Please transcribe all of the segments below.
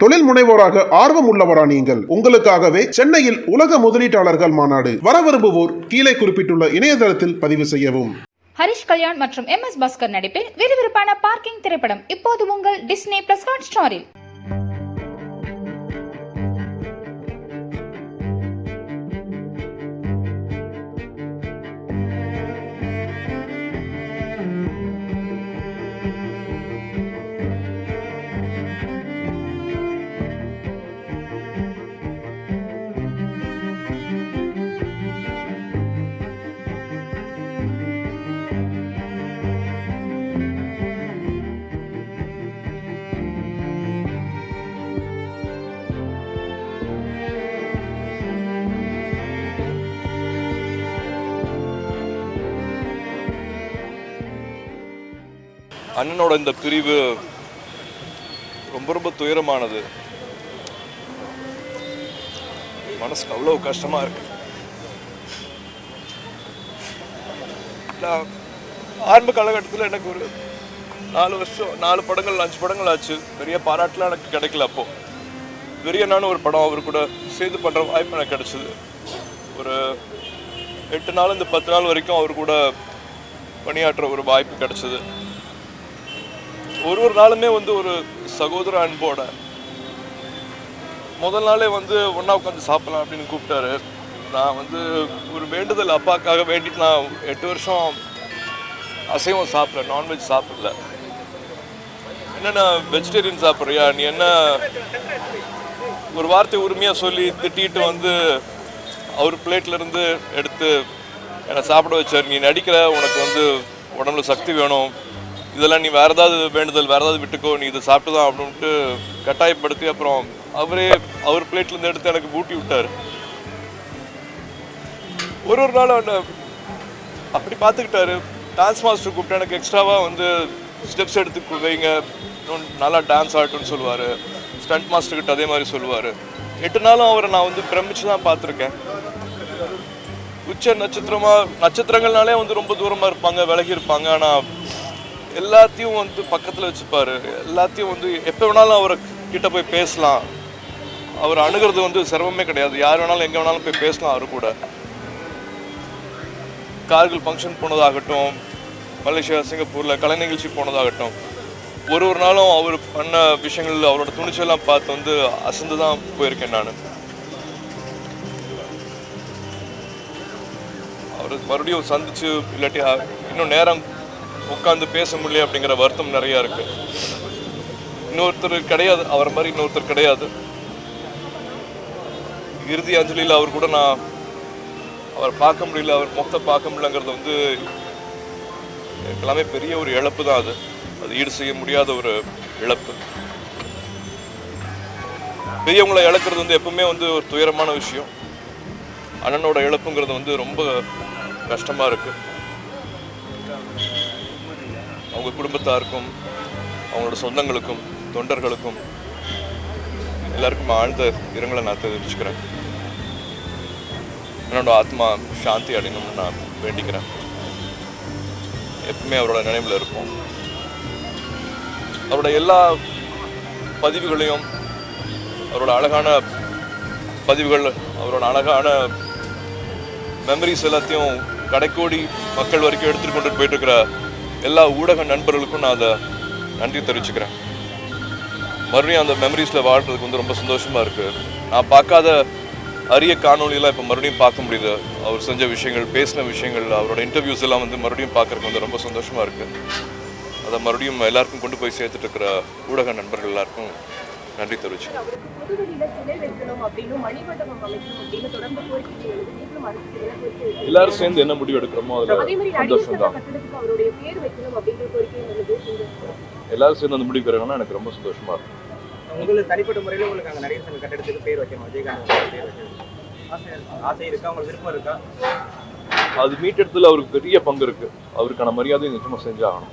தொழில் முனைவோராக ஆர்வம் உள்ளவரா நீங்கள். உங்களுக்காகவே சென்னையில் உலக முதலீட்டாளர்கள் மாநாடு வர விரும்புவோர் கீழே குறிப்பிட்டுள்ள இணையதளத்தில் பதிவு செய்யவும். ஹரிஷ் கல்யாண் மற்றும் எம் எஸ் பாஸ்கர் நடிப்பில் விறுவிறுப்பான பார்க்கிங் திரைப்படம் இப்போது உங்கள் டிஸ்னி பிளஸ் ஹாட் ஸ்டாரில் அண்ணனோட இந்த பிரிவு ரொம்ப ரொம்ப துயரமானது. மனசுக்கு அவ்வளோ கஷ்டமா இருக்கு. நான் ஆரம்ப காலகட்டத்தில் எனக்கு ஒரு நாலு வருஷம் நாலு படங்கள் அஞ்சு படங்கள் ஆச்சு. பெரிய பாராட்டுலாம் எனக்கு கிடைக்கல அப்போ. நானும் ஒரு படம் அவர் கூட சேர்ந்து பண்ணுற வாய்ப்பு எனக்கு கிடச்சிது. ஒரு எட்டு நாள் இந்த பத்து நாள் வரைக்கும் அவர் கூட பணியாற்ற ஒரு வாய்ப்பு கிடச்சிது. ஒரு ஒரு நாளுமே வந்து ஒரு சகோதர அன்போட முதல் நாளே வந்து ஒன்றா உட்காந்து சாப்பிடலாம் அப்படின்னு கூப்பிட்டாரு. நான் வந்து ஒரு வேண்டுதல் அப்பாக்காக வேண்டிட்டு நான் எட்டு வருஷம் அசைவம் சாப்பிடல நான்வெஜ் சாப்பிடல. என்னென்ன வெஜிடேரியன் சாப்பிட்றியா? நீ என்ன ஒரு வார்த்தை உரிமையாக சொல்லி திட்டிட்டு வந்து அவர் பிளேட்லேருந்து எடுத்து என்னை சாப்பிட வச்சார். நீ நடிக்கிற உனக்கு வந்து உடம்புல சக்தி வேணும். இதெல்லாம் நீ வேறு ஏதாவது வேண்டுதல் வேறு ஏதாவது விட்டுக்கோ நீ இதை சாப்பிட்டு தான் அப்படின்ட்டு கட்டாயப்படுத்தி அப்புறம் அவரே அவர் பிளேட்லேருந்து எடுத்து எனக்கு ஊட்டி விட்டார். ஒரு ஒரு நாள் என்ன அப்படி பார்த்துக்கிட்டாரு. டான்ஸ் மாஸ்டர் கூப்பிட்டு எனக்கு எக்ஸ்ட்ராவாக வந்து ஸ்டெப்ஸ் எடுத்து வைங்க. நல்லா டான்ஸ் ஆகட்டும்னு சொல்லுவார். ஸ்டண்ட் மாஸ்டர்கிட்ட அதே மாதிரி சொல்லுவார். எட்டு நாளும் அவரை நான் வந்து பிரமிச்சு தான் பார்த்துருக்கேன். உச்ச நட்சத்திரமாக நட்சத்திரங்கள்னாலே வந்து ரொம்ப தூரமாக இருப்பாங்க விலகி இருப்பாங்க. ஆனால் எல்லாத்தையும் வந்து பக்கத்தில் வச்சுப்பார். எல்லாத்தையும் வந்து எப்போ வேணாலும் அவரை கிட்ட போய் பேசலாம். அவர் அணுகிறது வந்து சிரமமே கிடையாது. யார் வேணாலும் எங்கே வேணாலும் போய் பேசலாம் அவர் கூட. கார்கில் ஃபங்க்ஷன் போனதாகட்டும் மலேசியா சிங்கப்பூரில் கலை நிகழ்ச்சி போனதாகட்டும் ஒரு ஒரு நாளும் அவர் பண்ண விஷயங்கள் அவரோட துணிச்சலாம் பார்த்து வந்து அசந்து தான் போயிருக்கேன் நான். அவர் மறுபடியும் சந்திச்சு இல்லாட்டி இன்னும் நேரம் உட்காந்து பேச முடியல அப்படிங்கிற வருத்தம் நிறையா இருக்கு. இன்னொருத்தர் கிடையாது அவர் மாதிரி இன்னொருத்தர் கிடையாது. இறுதி அஞ்சலியில் அவர் கூட நான் அவர் பார்க்க முடியல அவர் முகத்தை பார்க்க முடியலங்கிறது வந்து எனக்கு எல்லாமே பெரிய ஒரு இழப்பு தான் அது. அது ஈடு செய்ய முடியாத ஒரு இழப்பு. பெரியவங்களை இழக்கிறது வந்து எப்பவுமே வந்து ஒரு துயரமான விஷயம். அண்ணனோட இழப்புங்கிறது வந்து ரொம்ப கஷ்டமாக இருக்குது அவங்க குடும்பத்தாருக்கும் அவங்களோட சொந்தங்களுக்கும் தொண்டர்களுக்கும் எல்லாருக்கும் ஆழ்ந்த இரங்கலை நான் தெரிவிச்சுக்கிறேன். என்னோட ஆத்மா சாந்தி அடையணும்னு நான் வேண்டிக்கிறேன். எப்பவுமே அவரோட நினைவில் இருப்போம். அவரோட எல்லா பதிவுகளையும் அவரோட அழகான பதிவுகள் அவரோட அழகான மெமரிஸ் எல்லாத்தையும் கடைக்கோடி மக்கள் வரைக்கும் எடுத்துகிட்டு கொண்டு போயிட்டு இருக்கிற எல்லா ஊடக நண்பர்களுக்கும் நான் அதை நன்றி தெரிவிச்சுக்கிறேன். மறுபடியும் அந்த மெமரிஸில் வாழ்கிறதுக்கு வந்து ரொம்ப சந்தோஷமாக இருக்குது நான் பார்க்காத அரிய காணொலியெல்லாம் இப்போ மறுபடியும் பார்க்க முடியுது. அவர் செஞ்ச விஷயங்கள் பேசின விஷயங்கள் அவரோட இன்டர்வியூஸ் எல்லாம் வந்து மறுபடியும் பார்க்கறதுக்கு வந்து ரொம்ப சந்தோஷமாக இருக்குது அதை மறுபடியும் எல்லாருக்கும் கொண்டு போய் சேர்த்துட்டு இருக்கிற ஊடக நண்பர்கள் எல்லாருக்கும் நன்றி எழுதி எல்லாரும் சேர்ந்து என்ன முடிவு எடுக்கிறோமோ அதே அதில் மாதிரி சந்தோஷம் தான் எல்லாரும் சேர்ந்து அந்த முடிவு எனக்கு ரொம்ப சந்தோஷமா இருக்கும் உங்களுக்கு தனிப்பட்ட முறையில் உங்களுக்கு அங்கே நடிகர் சங்க கட்டடத்துக்கு பேர் வைக்கணும் விஜயகாந்த் அவர்கள் பேர் வைக்கணும். ஆசை ஆசை இருக்கா? உங்களுக்கு விருப்பம் இருக்கா? அது மீட்டெடுத்துல அவருக்கு பெரிய பங்கு இருக்கு. அவருக்கான மரியாதையை நிச்சயமா செஞ்சாகணும்.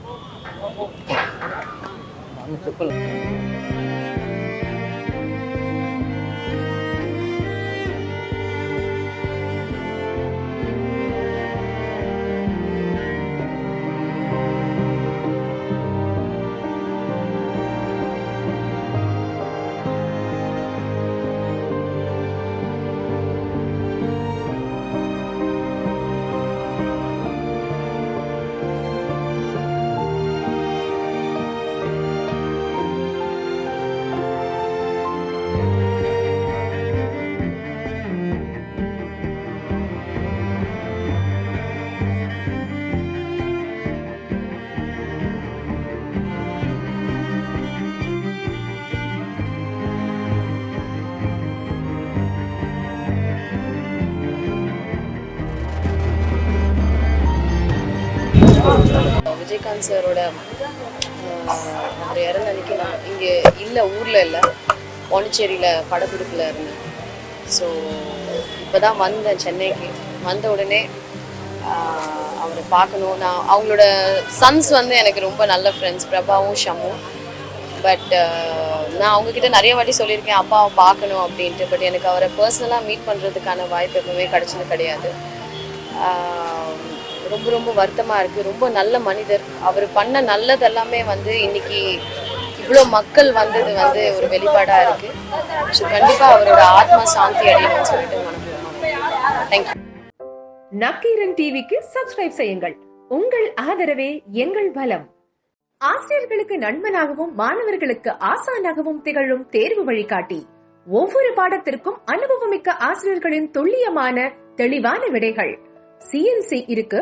விஜயகாந்த் சாரோட அவர் இறந்த அன்னைக்கு நான் இங்கே இல்லை ஊரில் இல்லை. பாண்டிச்சேரியில் படப்பிடிப்பில் இருந்தேன். ஸோ இப்போ தான் வந்தேன் சென்னைக்கு. வந்த உடனே அவரை பார்க்கணும். நான் அவங்களோட சன்ஸ் வந்து எனக்கு ரொம்ப நல்ல ஃப்ரெண்ட்ஸ் பிரபாவும் ஷம்மும். பட் நான் அவங்கக்கிட்ட நிறைய வாட்டி சொல்லியிருக்கேன் அப்பாவை பார்க்கணும் அப்படின்ட்டு. பட் எனக்கு அவரை பர்சனலாக மீட் பண்ணுறதுக்கான வாய்ப்பு எப்பவுமே கிடச்சது கிடையாது. ரொம்ப ரொம்ப வருத்தமாக இருக்குது ரொம்ப நல்ல மனிதர். அவர் பண்ண நல்லது எல்லாமே வந்து இன்னைக்கு இவ்வளோ மக்கள் வந்தது வந்து ஒரு வெளிப்பாடாக இருக்குது ஸோ கண்டிப்பாக அவரோட ஆத்மா சாந்தி அடையணும்னு சொல்லிட்டு மனப்பூர்வமாக தேங்க்யூ நக்கீரன் டிவிக்கு சப்ஸ்கிரைப் செய்யுங்கள். உங்கள் ஆதரவே எங்கள் பலம் ஆசிரியர்களுக்கு நண்பனாகவும் மாணவர்களுக்கு ஆசானாகவும் திகழும் தேர்வு வழிகாட்டி. ஒவ்வொரு பாடத்திற்கும் அனுபவமிக்க ஆசிரியர்களின் துல்லியமான தெளிவான விடைகள். சிஎன்சி இருக்கு.